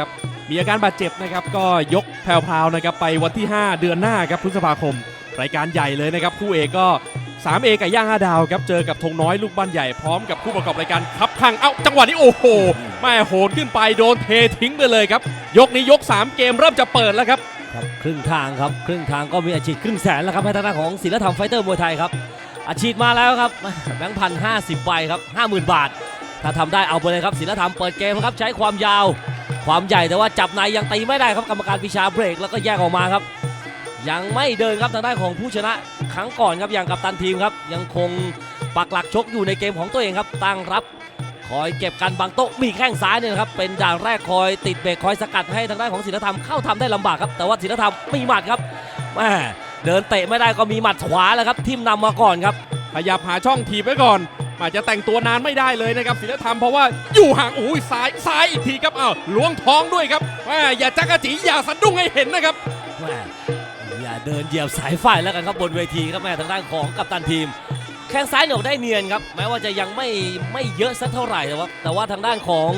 ครับมีอาการบาดเจ็บนะครับก็ยกแพรวๆนะครับไปวันที่ 5 เดือนหน้าครับพฤษภาคม รายการใหญ่เลยนะครับ คู่เอกก็ 3A กับย่าง5ดาวครับเจอกับธงน้อยลูกบ้านใหญ่พร้อมกับผู้ประกอบรายการครับข้างเอ้าจังหวะนี้โอ้โหแม่โหนขึ้นไปโดนเททิ้งไปเลยครับ ยกนี้ยก 3 เกมเริ่มจะเปิดแล้วครับครับครึ่งทางครับครึ่งทางก็มีอาชีพครึ่งแสนแล้วครับให้ทางด้านของศิลธรรมไฟเตอร์มวยไทยครับอาชีพมาแล้วครับแบงค์พันห้าสิบใบครับห้าหมื่นบาท ถ้าทำได้เอาไปเลยครับศิลธรรมเปิดเกมครับใช้ความยาว ความใหญ่แต่ว่าจับในยังตีไม่ได้ครับกรรมการวิชาเบรกแล้วก็แยกออกมาครับ ยังไม่เดินครับทางด้านของผู้ชนะครั้งก่อนครับอย่างกับตันทีมครับ ยังคงปักหลักชกอยู่ในเกมของตัวเองครับตั้งรับคอยเก็บกันบางโต๊ะมีแข้งซ้ายเนี่ยครับเป็นด่านแรกคอยติดเบรกคอยสกัดให้ทางด้านของศิลธรรมเข้าทำได้ลำบากครับ แต่ว่าศิลธรรมมีหมัดครับแม่เดินเตะไม่ได้ก็มีหมัดขวาแล้วครับทิมนำมาก่อนครับขยับหาช่องทีบไว้ก่อน อาจจะแต่งตัวนานไม่ได้เลยนะครับศิลธรรมเพราะว่าอยู่ห่างโอ้ยซ้ายซ้ายอีกทีครับอ้าวล้วงท้องด้วยครับแม่อย่าจักกะจีอย่าสะดุ้งให้เห็นนะครับแม่อย่าเดินเหยียบสายไฟแล้วกันครับบนเวทีครับแม่ทางด้านของกัปตันทีมแข้งซ้ายเหนียได้เนียนครับแม้ว่าจะยังไม่ไม่เยอะสักเท่าไหร่แต่ว่าแต่ว่าทางด้านของ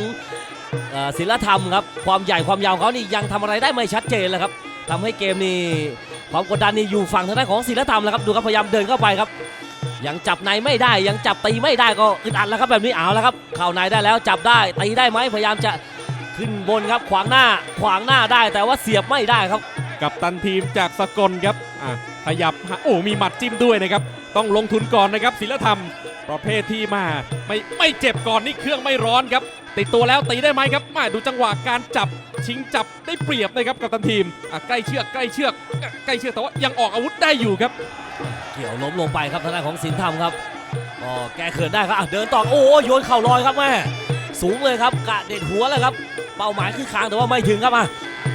ศิลธรรมครับความใหญ่ความยาวเขานี่ยังทำอะไรได้ไม่ชัดเจนเลยครับทำให้เกมนี้ความกดดันนี่อยู่ฝั่งทางด้านของศิลธรรมแล้วครับดูครับพยายามเดินเข้าไปครับ ยังจับในไม่ได้ยังจับตีไม่ได้ก็อึดอัดแล้วครับแบบนี้เอาแล้วครับเข้าในได้แล้วจับได้ตีได้ไหมพยายามจะขึ้นบนครับขวางหน้าขวางหน้าได้แต่ว่าเสียบไม่ได้ครับ กับตันทีมจากสกลครับอะขยับหาโอ้มีหมัดจิ้มด้วยนะครับต้องลงทุนก่อนนะครับศิลธรรม ประเภทที่มาไม่ไม่เจ็บก่อนนี่เครื่องไม่ร้อนครับติดตัวแล้วตีได้ไหมครับมาดูจังหวะการจับชิงจับได้เปรียบนะครับกับตันทีมอะใกล้เชือกใกล้เชือกใกล้เชือกแต่ว่ายังออกอาวุธได้อยู่ครับ เกี่ยวล้มลงไปครับทางด้านของสินธรรมครับก็แก้เขินได้ครับเดินต่อโอ้โหโยนเข่าลอยครับแม่สูงเลยครับกะเด็ดหัวเลยครับ เป้าหมายคือคางแต่ว่าไม่ถึงครับอะ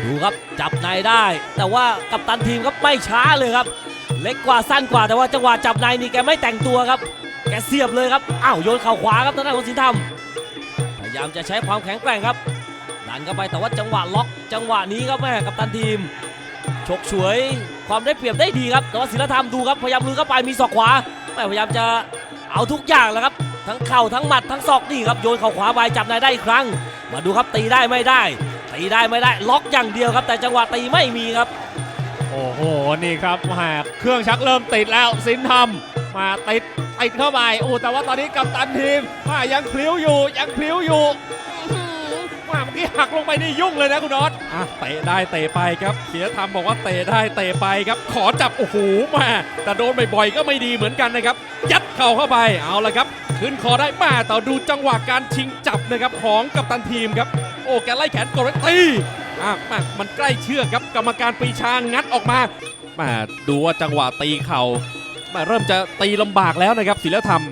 ดูครับจับในได้ แต่ว่ากัปตันทีมครับไม่ช้าเลยครับ เล็กกว่าสั้นกว่าแต่ว่าจังหวะจับในนี่แกไม่แต่งตัวครับ แกเสียบเลยครับอ้าวโยนเข่าขวาครับทางด้านของสินธรรมพยายามจะใช้ความแข็งแกร่งครับดันเข้าไปแต่ว่าจังหวะล็อกจังหวะนี้ครับแม่กัปตันทีม ฉกฉวยความได้เปรียบได้ดีครับแต่ว่าศิลธรรมดูครับพยายามลุยเข้าไปมีศอกขวาแม่พยายามจะเอาทุกอย่างแล้วครับ ทั้งเข่าทั้งหมัดทั้งศอกนี่ครับโยนเข่าขวาไปจับนายได้อีกครั้ง มาดูครับตีได้ไม่ได้ตีได้ไม่ได้ล็อกอย่างเดียวครับ แต่จังหวะตีไม่มีครับ โอ้โหนี่ครับแหมเครื่องชักเริ่มติดแล้วสินทำมาติดติดเข้าไปโอ้แต่ว่าตอนนี้กัปตันทีมมายังพลิ้วอยู่ยังพลิ้วอยู่ หักลงไปนี่ยุ่งเลยนะคุณนอตอะเตะได้เตะไปครับศิลธรรมบอกว่าเตะได้เตะไปครับ ขอจับโอ้โหมาแต่โดนบ่อยๆก็ไม่ดีเหมือนกันนะครับ ยัดเข่าเข้าไปเอาละครับ ขึ้นคอได้มาต่อดูจังหวะการชิงจับนะครับของกัปตันทีมครับ โอ้แกไล่แขนกดไว้ตีอะมามันใกล้เชือกครับกรรมการปรีชางัดออกมามาดูว่าจังหวะตีเข่ามาเริ่มจะตีลำบากแล้วนะครับศิลธรรม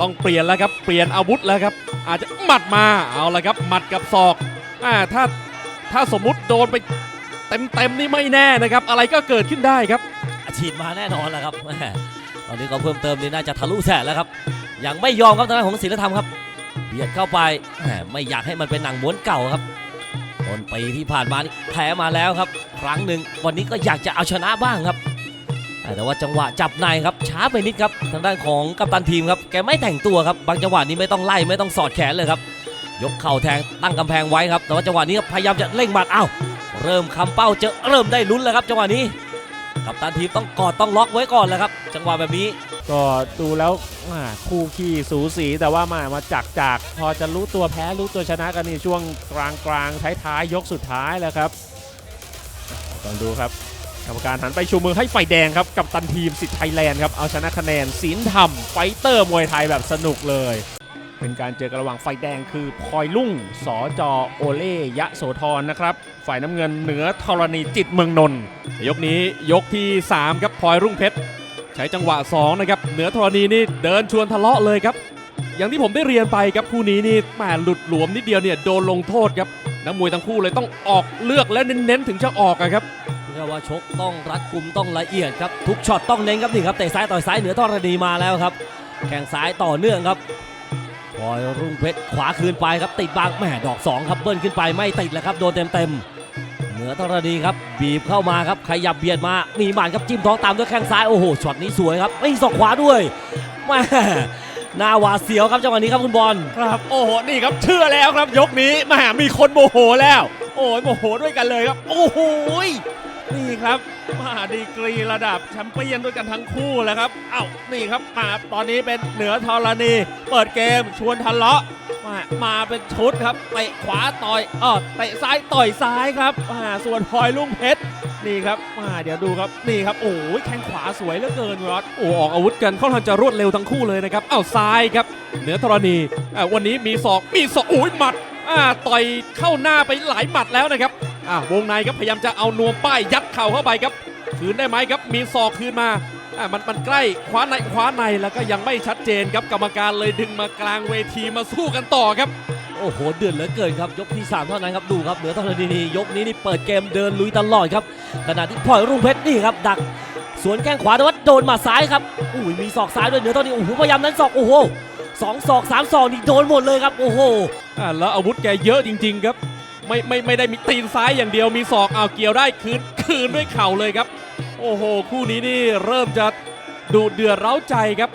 ต้องเปลี่ยนแล้วครับ เปลี่ยนอาวุธแล้วครับ อาจจะหมัดมาเอาละครับ หมัดกับศอก อ่าถ้าถ้าสมมุติโดนไปเต็มๆนี่ไม่แน่นะครับ อะไรก็เกิดขึ้นได้ครับอาชีพมาแน่นอนแล้วครับแม่ตอนนี้ก็เพิ่มเติมนี่น่าจะทะลุแสนแล้วครับ ยังไม่ยอมครับทางด้านของศิลธรรมครับ เบียดเข้าไปแหมไม่อยากให้มันเป็นหนังม้วนเก่าครับต้นปีที่ผ่านมานี่แพ้มาแล้วครับ ครั้งหนึ่งวันนี้ก็อยากจะเอาชนะบ้างครับแต่ว่าจังหวะจับในครับช้าไปนิดครับทางด้านของกัปตันทีมครับแกไม่แต่งตัวครับบางจังหวะนี้ไม่ต้องไล่ไม่ต้องสอดแขนเลยครับ ยกเข่าแทงตั้งกำแพงไว้ครับ แต่ว่าจังหวะนี้พยายามจะเร่งหมัดอ้าวเริ่มคำเป้าเจอเริ่มได้ลุ้นแล้วครับ จังหวะนี้ กัปตันทีมต้องกอดต้องล็อกไว้ก่อนเลยครับ จังหวะแบบนี้ก็ดูแล้วอ่าคู่ขี้สูสีแต่ว่ามามาจากจากพอจะรู้ตัวแพ้รู้ตัวชนะกันในช่วงกลางกลางท้ายท้ายๆยกสุดท้ายแล้วครับต้องดูครับกรรมการหันไปชูมือให้ไฟแดงครับกับตันทีมสิทธิ์ไทยแลนด์ครับเอาชนะคะแนนศีลธรรมไฟเตอร์มวยไทยแบบสนุกเลย เป็นการเจอกันระหว่างไฟแดงคือพลอยลุ่งสอจอโอเล่ยะโสธรนะครับ ฝ่ายน้ำเงินเหนือธรณีจิตเมืองนนท์ยกนี้ยกที่ 3 ครับพลอยรุ่งเพชรใช้จังหวะ 2 นะครับ เหนือธรณีนี่เดินชวนทะเลาะเลยครับ อย่างที่ผมได้เรียนไปครับคู่นี้นี่แหมหลุดหลวมนิดเดียวเนี่ยโดนลงโทษครับนักมวยทั้งคู่เลยต้องออกเลือกและเน้นๆถึงจะออกครับเรียกว่าชกต้องรัดกุมต้องละเอียดครับทุกช็อตต้องเน้นครับนี่ครับเตะซ้ายต่อยซ้ายเหนือทรณีมาแล้วครับแข่งซ้ายต่อเนื่องครับ อยรุ่งเพชรขวาคืนไปครับติดบางแหม่ดอกสองครับเบิ้ลขึ้นไปไม่ติดแล้วครับโดนเต็มเต็มๆเหนือทรณีครับบีบเข้ามาครับขยับเบียดมามีหมานครับจิ้มท้องตามด้วยแข้งซ้ายโอ้โหช็อตนี้สวยครับไม่ศอกขวาด้วยแม่หน้าหวาเสียวครับจังหวะนี้ครับคุณบอลครับโอ้โหนี่ครับเชื่อแล้วครับยกนี้แหมมีคนโมโหแล้ว โอ้ยโมโหด้วยกันเลยครับ โอ้โห นี่ครับมาดีกรีระดับแชมเปี้ยนด้วยกันทั้งคู่แล้วครับเอ้านี่ครับมาตอนนี้เป็นเหนือธรณี เปิดเกมชวนทะเลาะมามาเป็นชุดครับเตะขวาต่อยอ้อเตะซ้ายต่อยซ้ายครับมาส่วนพลอยลุงเพชรนี่ครับมาเดี๋ยวดูครับนี่ครับโอ้ยแข้งขวาสวยเหลือเกินรอดโอ้ออกอาวุธกันค่อนข้างจะรวดเร็วทั้งคู่เลยนะครับเอ้าซ้ายครับเหนือธรณีวันนี้มีศอกมีศอกโอ้ยหมัดอ่าต่อยเข้าหน้าไปหลายหมัดแล้วนะครับ อ่าวงในครับพยายามจะเอานวมป้ายยัดเข่าเข้าไปครับคืนได้ไหมครับมีศอกคืนมาอ่ามันมันใกล้คว้าในคว้าในแล้วก็ยังไม่ชัดเจนครับกรรมการเลยดึงมากลางเวทีมาสู้กันต่อครับ โอ้โหเดือดเหลือเกินครับ ยกที่ 3 เท่านั้นครับดูครับเหนือธรณีนี่ยกนี้นี่เปิดเกมเดินลุยตลอดครับขณะที่พลอยรุ่งเพชรนี่ครับดัก สวนแข้งขวาแต่ว่าโดนหมาซ้ายครับอุ้ยมีศอกซ้ายด้วยเหนือธรณีโอ้โหพยายามนั้นศอกโอ้โหสองศอกสามศอกนี่โดนหมดเลยครับโอ้โหอ่าแล้วอาวุธแกเยอะจริง ๆ ครับ ไม่ไม่ไม่ได้มีตีนซ้ายอย่างเดียวมีศอกเอาเกี่ยวได้คืนคืนด้วยเข่าเลยครับ โอ้โห คู่นี้นี่เริ่มจะดูเดือดเร้าใจครับ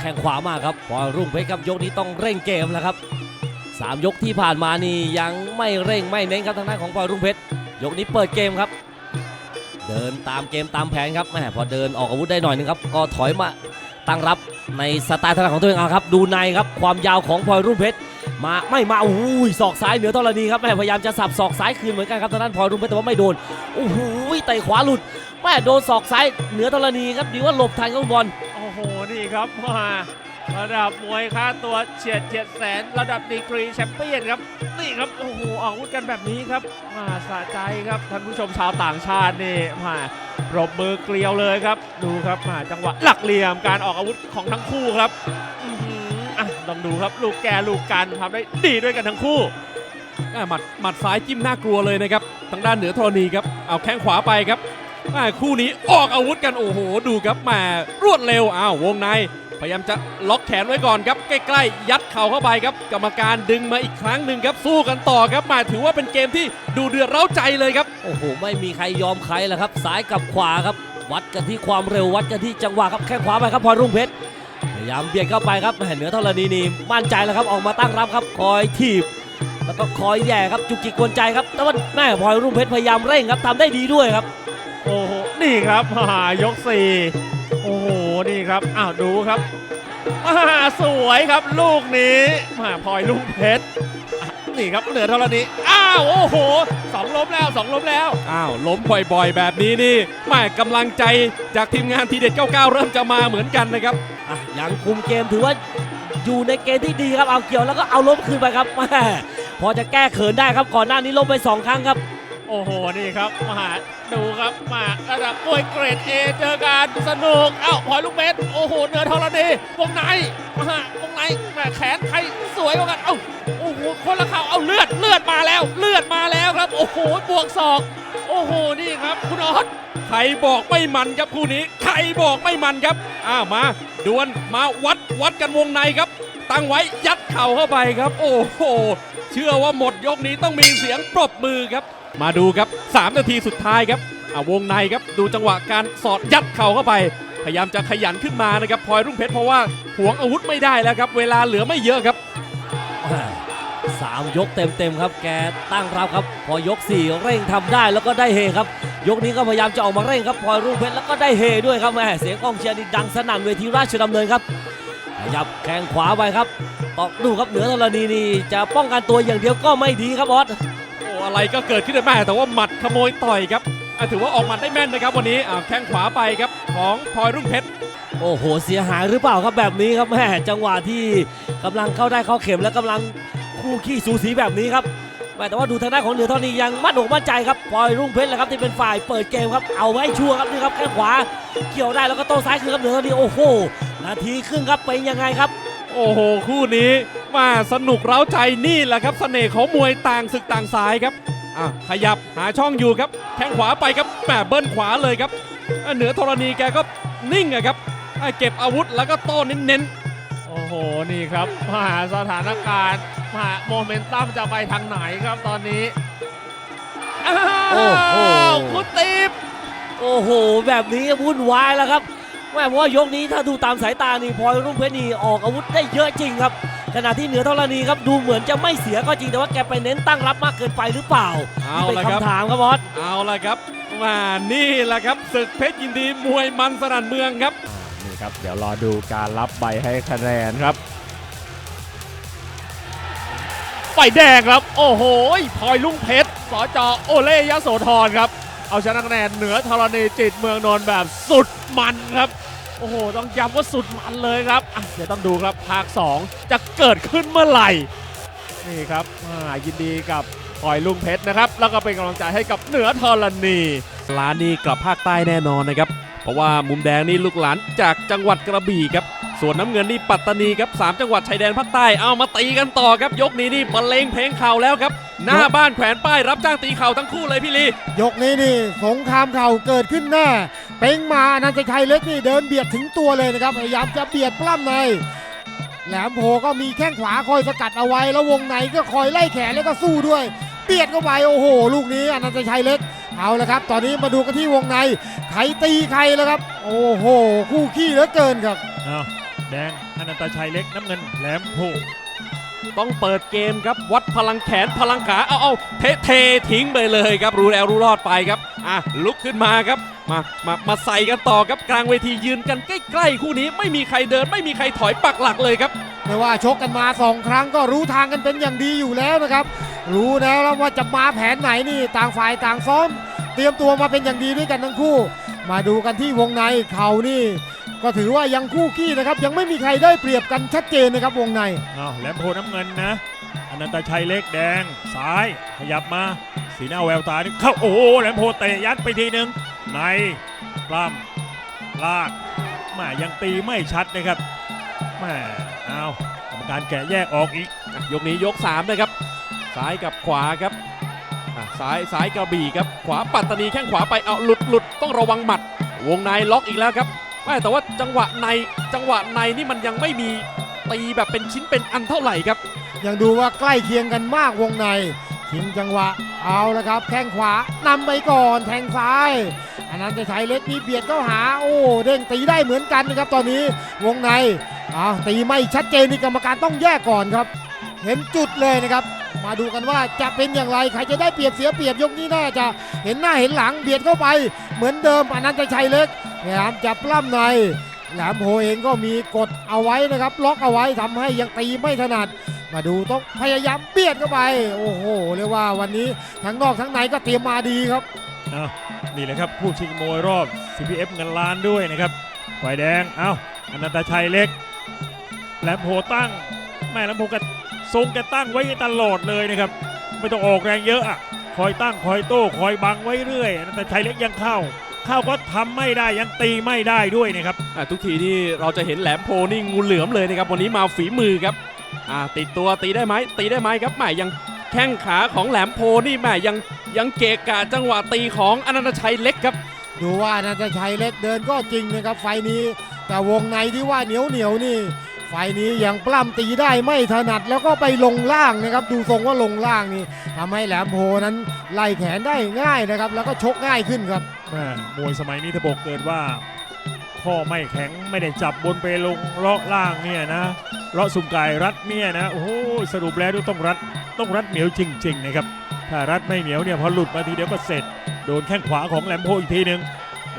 แข้งขวามากครับพอยรุ่งเพชรครับยกนี้ต้องเร่งเกมแล้วครับสามยกที่ผ่านมานี่ยังไม่เร่งไม่เน้นครับทางด้านของพลอยรุ่งเพชรยกนี้เปิดเกมครับ เดินตามเกมตามแผนครับแหมพอเดินออกอาวุธได้หน่อยนึงครับ ก็ถอยมา ตั้งรับในสไตล์ถนัดของตัวเองเอาครับ ดูในครับความยาวของพลอยรุ่งเพชรมาไม่มาโอ้โหศอกซ้ายเหนือธรณีครับแหมพยายามจะสับศอกซ้ายคืนเหมือนกันครับทางด้านพลอยรุ่งเพชรแต่ว่าไม่โดนโอ้โหเตะขวาหลุดแม่โดนศอกซ้ายเหนือธรณีครับดีว่าหลบทันครับบอลโอ้โหนี่ครับมาระดับมวยค่าตัวเฉียดเฉียดแสนระดับดีกรีแชมเปี้ยนครับนี่ครับโอ้โหออกอาวุธกันแบบนี้ครับมาสะใจครับท่านผู้ชมชาวต่างชาตินี่มา ปรบมือเกลียวเลยครับ ดูครับมาจังหวะหลักเหลี่ยมการออกอาวุธของทั้งคู่ครับอือหืออะลองดูครับลูกแกลูกกันทำได้ดีด้วยกันทั้งคู่อ่หมัดหมัดซ้ายจิ้มน่ากลัวเลยนะครับทางด้านเหนือธรณีครับเอาแข้งขวาไปครับอ่คู่นี้ออกอาวุธกันโอ้โห ดูครับแหมรวดเร็วอ้าววงใน ยายามจะล็อกแขนไว้ก่อนครับ ใกล้ๆ ยัดเข่าเข้าไปครับ กรรมการดึงมาอีกครั้งหนึ่งครับ สู้กันต่อครับแหมาถือว่าเป็นเกมที่ดูเดือดเร้าใจเลยครับ โอ้โห ไม่มีใครยอมใครแล้วครับ ซ้ายกับขวาครับ วัดกันที่ความเร็ววัดกันที่จังหวะครับแข้งขวาไปครับพลอยรุ่งเพชรพยายามเบียดเข้าไปครับแหม่เหนือธรณีนี่มั่นใจแล้วครับออกมาตั้งรับครับคอยถีบ แล้วก็คอยแย่ครับจุกจิกกวนใจครับแต่ว่าแม่พลอยรุ่งเพชรพยายามเร่งครับทำได้ดีด้วยครับ โอ้โหนี่ครับมายกสี่ โอ้โห นี่ครับ อ้าว ดูครับมาสวยครับลูกนี้มาพลอยลูกเพชรอะนี่ครับเหนือธรณีอ้าว โอ้โหสองล้มแล้วสองล้มแล้ว อ้าว ล้มบ่อยๆ แบบนี้นี่แหม่กำลังใจจากทีมงานทีเด็ด99 เริ่มจะมาเหมือนกันนะครับอะยังคุมเกมถือว่าอยู่ในเกมที่ดีครับ เอาเกี่ยวแล้วก็เอาล้มคืนไปครับแม่พอจะแก้เขินได้ครับก่อนหน้านี้ล้มไปสองครั้งครับ โอ้โห นี่ครับมาดูครับมาระดับมวยเกรดเอเจอกันสนุก เอ้าพลอยลูกเพชรโอ้โหเหนือธรณีวงในมาวงในแม่แขนใครสวยกว่ากัน เอ้าโอ้โหคนละเข่าเอาเลือดเลือดมาแล้ว เลือดมาแล้วครับ โอ้โหบวกศอกโอ้โหนี่ครับคุณออสใครบอกไม่มันครับคู่นี้ใครบอกไม่มันครับอ้าวมาดวลมาวัดวัดกันวงในครับ ตั้งไว้ยัดเข่าเข้าไปครับ โอ้โหเชื่อว่าหมดยกนี้ต้องมีเสียงปรบมือครับ มาดูครับ 3 นาทีสุดท้ายครับอ่าวงในครับดูจังหวะการสอดยัดเข่าเข้าไป พยายามจะขยันขึ้นมานะครับพลอยรุ่งเพชรเพราะว่าหวงอาวุธไม่ได้แล้วครับ เวลาเหลือไม่เยอะครับสามยกเต็มๆครับ แกตั้งรับครับ พอยกสี่เร่งทำได้แล้วก็ได้เฮครับ ยกนี้ก็พยายามจะออกมาเร่งครับพลอยรุ่งเพชรแล้วก็ได้เฮด้วยครับแหม่เสียงกองเชียร์นี่ดังสนั่นเวทีราชดำเนินครับขยับแข้งขวาไปครับตอกดูครับเหนือธรณีนี่จะป้องกันตัวอย่างเดียวก็ไม่ดีครับบอส อ้อะไรก็เกิดขึ้นได้แม่แต่ว่าหมัดขโมยต่อยครับอะถือว่าออกหมัดได้แม่นนะครับวันนี้อ่าแข้งขวาไปครับของพลอยรุ่งเพชรโอ้โห เสียหายหรือเปล่าครับแบบนี้ครับแม่จังหวะที่กำลังเข้าได้เข้าเข็มและกำลังคู่ขี้สูสีแบบนี้ครับแม่แต่ว่าดูทางด้านของเหนือธรณียังมั่นอกมั่นใจครับพลอยรุ่งเพชรแหละครับที่เป็นฝ่ายเปิดเกมครับเอาไว้ชัวร์ครับนี่ครับแข้งขวาเกี่ยวได้แล้วก็โต้ซ้ายคืนครับเหนือธรณีโอ้โหนาทีครึ่งครับเป็นยังไงครับ โอ้โห คู่นี้ มาสนุกเร้าใจนี่แหละครับเสน่ห์ของมวยต่างศึกต่างสายครับอะขยับหาช่องอยู่ครับ แข้งขวาไปครับแหมเบิ้ลขวาเลยครับอะเหนือธรณีแกก็นิ่งอะครับอะเก็บอาวุธแล้วก็โต้เน้นโอ้โห นี่ครับมาสถานการณ์มาโมเมนตัมจะไปทางไหนครับตอนนี้อ้าโอ้โหวคุณติ๊บโอ้โห แบบนี้วุ่นวายแล้วครับแม่เพราะว่ายกนี้ถ้าดูตามสายตานี่พลอยรุ่งเพชรนี่ออกอาวุธได้เยอะจริงครับ ขณะที่เหนือธรณีครับดูเหมือนจะไม่เสียก็จริงแต่ว่าแกไปเน้นตั้งรับมากเกินไปหรือเปล่าเอานี่เป็นละครับคำถามครับบอสเอาละครับมานี่แหละครับศึกเพชรยินดีมวยมันสนั่นเมืองครับนี่ครับเดี๋ยวรอดูการรับใบให้คะแนนครับไฟแดงครับ โอ้โหพลอยลุงเพชรสจโอเล่ยโสธรครับ เอาชนะคะแนนเหนือธรณีจิตเมืองนนท์แบบสุดมันครับ โอ้โห ต้องย้ำว่าสุดมันเลยครับอะเดี๋ยวต้องดูครับภาค 2 จะเกิดขึ้นเมื่อไหร่ นี่ครับอ่ายินดีกับพลอยลุงเพชรนะครับ แล้วก็เป็นกำลังใจให้กับเหนือธรณีร้านนี้กลับภาคใต้แน่นอนนะครับ เพราะว่ามุมแดงนี่ลูกหลานจากจังหวัดกระบี่ครับ ส่วนน้ำเงินนี่ปัตตานีครับสามจังหวัดชายแดนภาคใต้ เอามาตีกันต่อครับ ยกนี้นี่บรรเลงเพลงเข่าแล้วครับ หน้าบ้านแขวนป้ายรับจ้างตีเข่าทั้งคู่เลยพี่ลี ยกนี้นี่สงครามเข่าเกิดขึ้นแน่ เป้งมาอนันตชัยเล็กนี่เดินเบียดถึงตัวเลยนะครับพยายามจะเบียดปล้ำใน แหลมโพก็มีแข้งขวาคอยสกัดเอาไว้แล้ววงในก็คอยไล่แขนแล้วก็สู้ด้วย เบียดเข้าไปโอ้โห ลูกนี้อนันตชัยเล็กเอาละครับ ตอนนี้มาดูกันที่วงในใครตีใครแล้วครับ โอ้โห คู่ขี้เหลือเกินครับอ้าแดงอนันตชัยเล็กน้ำเงินแหลมโพ ต้องเปิดเกมครับวัดพลังแขนพลังขาเอาเอาเทเททิ้งไปเลยครับ รู้แล้วรู้รอดไปครับอะลุกขึ้นมาครับ มามามาใส่กันต่อครับกลางเวทียืนกันใกล้ๆคู่นี้ ไม่มีใครเดิน ไม่มีใครถอยปักหลักเลยครับไม่ว่าชกกันมาสองครั้งก็รู้ทางกันเป็นอย่างดีอยู่แล้วนะครับ รู้แล้วว่าจะมาแผนไหนนี่ต่างฝ่ายต่างซ้อม เตรียมตัวมาเป็นอย่างดีด้วยกันทั้งคู่ มาดูกันที่วงในเขานี่ ก็ถือว่ายังคู่ขี้นะครับ ยังไม่มีใครได้เปรียบกันชัดเจนนะครับวงในอ้าวแหลมโพน้ำเงินนะอนันตชัยเล็กแดงซ้ายขยับมา สีหน้าแววตานี่เข้าโอ้โหแหลมโพเตะยัดไปทีหนึ่งในปล้ำลากแมายังตีไม่ชัดนะครับแม่เอากรรมการแกะแยกออกอีก ยกนี้ยก3นะครับซ้ายกับขวาครับอะซ้ายซ้ายกระบี่ครับ ขวาปัตตานีแข้งขวาไปเอาหลุดหลุดต้องระวังหมัด วงในล็อกอีกแล้วครับ ไม่แต่ว่าจังหวะในจังหวะในนี่มันยังไม่มีตีแบบเป็นชิ้นเป็นอันเท่าไหร่ครับ ยังดูว่าใกล้เคียงกันมากวงในชิงจังหวะเอาละครับ แข้งขวานำไปก่อนแทงซ้ายอันนั้นจะใช้เล็กนี่เบียดเข้าหาโอ้เด้งตีได้เหมือนกันนะครับตอนนี้วงในเอาตีไม่ชัดเจนนี่กรรมการต้องแยกก่อนครับ เห็นจุดเลยนะครับ มาดูกันว่าจะเป็นอย่างไรใครจะได้เปรียบเสียเปรียบยกนี้น่าจะเห็นหน้าเห็นหลังเบียดเข้าไป เหมือนเดิมอันนั้นตชัยเล็ก พยายามจะปล้ำใน แหลมโพเองก็มีกดเอาไว้นะครับ ล็อกเอาไว้ทำให้ยังตีไม่ถนัด มาดูต้องพยายามเบียดเข้าไป โอ้โหเรียกว่าวันนี้ทั้งนอกทั้งในก็เตรียมมาดีครับนี่แหละครับผู้ชิงมวยรอบ CPF เงินล้านด้วยนะครับฝ่ายแดงเอ้าอนันตชัยเล็กแหลมโพตั้งแม่แหลมโพกทรงแกตั้งไว้ตลอดเลยนะครับไม่ต้องออกแรงเยอะอะคอยตั้งคอยโต้คอยบังไว้เรื่อยอนันตชัยเล็กยังเข้า เข้าก็ทำไม่ได้ยังตีไม่ได้ด้วยนะครับอะทุกทีนี่เราจะเห็นแหลมโพนี่งูเหลือมเลยนะครับวันนี้มาฝีมือครับอ่าติดตัวตีได้ไหมตีได้ไหมครับแหมยังแข้งขาของแหลมโพนี่แหมยังยังเกะกะจังหวะตีของอนันตชัยเล็กครับ ดูว่าอนันตชัยเล็กเดินก็จริงนะครับไฟนี้ แต่วงในที่ว่าเหนียวเหนียวๆนี่ ไฟนี้ยังปล้ำตีได้ไม่ถนัดแล้วก็ไปลงล่างนะครับ ดูทรงว่าลงล่างนี่ทำให้แหลมโพนั้นไล่แขนได้ง่ายนะครับ แล้วก็ชกง่ายขึ้นครับมวยสมัยนี้ถ้าบอกเกิดว่าข้อไม่แข็งไม่ได้จับบนไปลงเลาะล่างเนี่ยนะเลาะสุ่มไก่รัดเนี่ยนะโอ้โหสรุปแล้วต้องรัดต้องรัดเหนียวจริง ๆ นะครับ ถ้ารัดไม่เหนียวเนี่ยพอหลุดมาทีเดียวก็เสร็จ โดนแข้งขวาของแหลมโพอีกทีหนึ่ง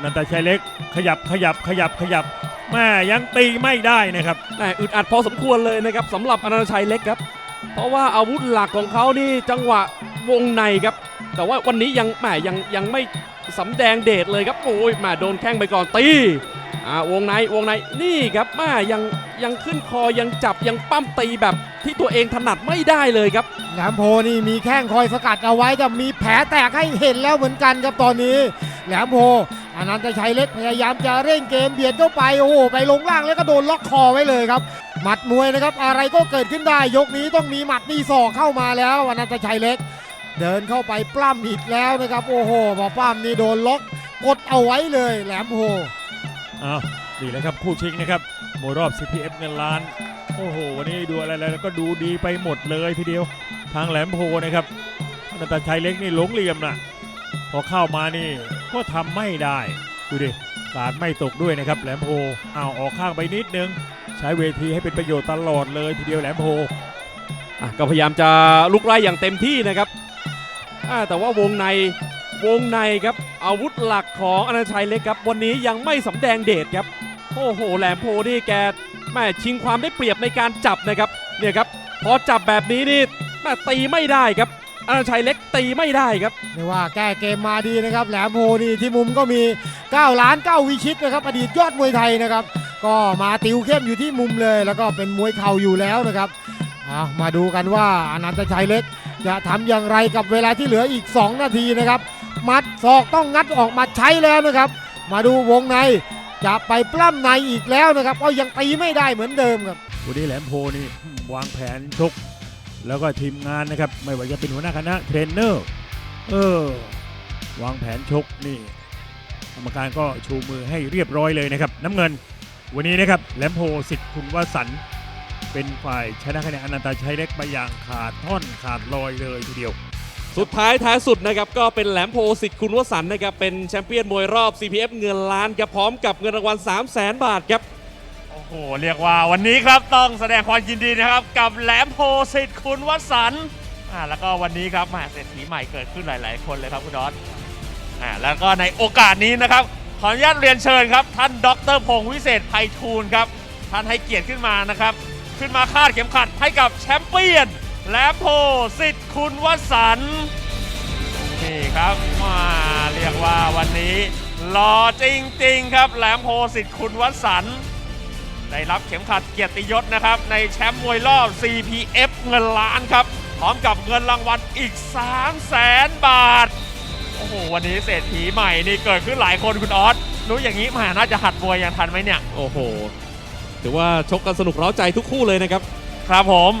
นันตชัยเล็กขยับขยับขยับขยับ แม่ยังตีไม่ได้นะครับแหมอึดอัดพอสมควรเลยนะครับสำหรับอนันตชัยเล็กครับ เพราะว่าอาวุธหลักของเขานี่จังหวะวงในครับ แต่ว่าวันนี้ยังแหมยังยังไม่สำแดงเดชเลยครับโอ้ยแหมาโดนแข้งไปก่อนตีอ่าวงในวงในนี่ครับแหมายังยังขึ้นคอยังจับยังปั้มตีแบบที่ตัวเองถนัดไม่ได้เลยครับแหลมโพนี่มีแข้งคอยสกัดเอาไว้แต่มีแผลแตกให้เห็นแล้วเหมือนกันครับตอนนี้แหลมโพ อนันตชัยเล็กพยายามจะเร่งเกมเบียดเข้าไปโอ้โหไปลงล่างแล้วก็โดนล็อกคอไว้เลยครับ หมัดมวยนะครับอะไรก็เกิดขึ้นได้ ยกนี้ต้องมีหมัดมีศอกเข้ามาแล้วอนันตชัยเล็ก เดินเข้าไปปล้ำอีกแล้วนะครับ โอ้โหพอปล้ำนี่โดนล็อกกดเอาไว้เลยแหลมโพอ้าดีแหละครับคู่ชิงนะครับมวยรอบ CPF เงินล้าน โอ้โห วันนี้ดูอะไรแล้วก็ดูดีไปหมดเลยทีเดียว ทางแหลมโพนะครับอนันตชัยเล็กนี่หลงเหลี่ยมนะ พอเข้ามานี่ก็ทำไม่ได้ดูดิการไม่ตกด้วยนะครับ แหลมโพอ้าวออกข้างไปนิดนึง ใช้เวทีให้เป็นประโยชน์ตลอดเลยทีเดียวแหลมโพก็พยายามจะลุกไล่อย่างเต็มที่นะครับแต่ว่าวงในวงในครับ อาวุธหลักของอนันชัยเล็กครับ วันนี้ยังไม่สำแดงเดชครับ โอ้โห แหลมโพนี่แกแม่ชิงความได้เปรียบในการจับนะครับเนี่ยครับพอจับแบบนี้นี่แม่ตีไม่ได้ครับ อนันต์ชัยเล็กตีไม่ได้ครับไม่ว่าแก้เกมมาดีนะครับ แหลมโพนี่ที่มุมก็มี 9 ล้าน 9 วิชิตนะครับ อดีตยอดมวยไทยนะครับ ก็มาติวเข้มอยู่ที่มุมเลย แล้วก็เป็นมวยเข่าอยู่แล้วนะครับเอามาดูกันว่าอนันตชัยเล็ก จะทำอย่างไรกับเวลาที่เหลืออีก 2 นาทีนะครับ มัดศอกต้องงัดออกมาใช้แล้วนะครับ มาดูวงในจะไปปล้ำในอีกแล้วนะครับก็ยังตีไม่ได้เหมือนเดิมครับวันนี้แหลมโพนี่อืมวางแผนชก แล้วก็ทีมงานนะครับ ไม่ว่าจะเป็นหัวหน้าคณะเทรนเนอร์เออวางแผนชกนี่กรรมการก็ชูมือให้เรียบร้อยเลยนะครับ น้ำเงิน วันนี้นะครับแหลมโพสิทธิ์คุณวสันเป็นฝ่ายชนะคะแนนอนันตชัยเล็กไปอย่างขาดท่อนขาดลอยเลยทีเดียว สุดท้ายท้ายสุดนะครับก็เป็นแหลมโพสิทธิ์คุณวสันต์นะครับเป็นแชมเปี้ยนมวยรอบ CPF เงินล้านครับพร้อมกับเงินรางวัล3 0 0 0 0 0 บาทครับ โอ้โหเรียกว่าวันนี้ครับต้องแสดงความยินดีนะครับ กับแหลมโพสิทธิ์คุณวสันต์อ่าแล้วก็วันนี้ครับแหมาเศรษฐีใหม่เกิดขึ้นหลาย ๆ คนเลยครับคุณดอสอ่าแล้วก็ในโอกาสนี้นะครับ ขออนุญาตเรียนเชิญครับ ท่านดรพงศ์วิเศษไพฑูรย์ครับ ท่านให้เกียรติขึ้นมานะครับ ขึ้นมาคาดเข็มขัดให้กับแชมเปี้ยนแหลมโพสิทธิ์คุณวสันต์นี่ครับมาเรียกว่าวันนี้หล่อจริง ๆ ครับแหลมโพสิทธิ์คุณวสันต์ ได้รับเข็มขัดเกียรติยศนะครับ ในแชมป์มวยรอบ CPF เงินล้านครับ พร้อมกับเงินรางวัลอีก 3 0 0แสนบาท โอ้โห วันนี้เศรษฐีใหม่นี่เกิดขึ้นหลายคนคุณออสรู้อย่างนี้มาน่าจะหัดมวยยังทันไหมเนี่ย โอ้โห ถือว่าชกกันสนุกเร้าใจทุกคู่เลยนะครับ ครับผม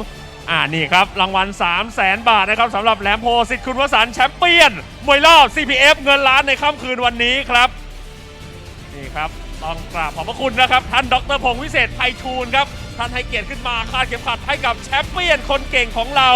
อ่านี่ครับรางวัล 3 0 0แสนบาทนะครับสำหรับแหลมโพสิทธิ์คุณวสันต์แชมเปี้ยนมวยรอบ CPF เงินล้านในค่ำคืนวันนี้ครับ นี่ครับ ต้องกราบขอบพระคุณนะครับ ท่านดรพงศ์วิเศษไพฑูรย์ครับ ท่านให้เกียรติขึ้นมาคาดเข็มขัดให้กับแชมเปี้ยนคนเก่งของเรา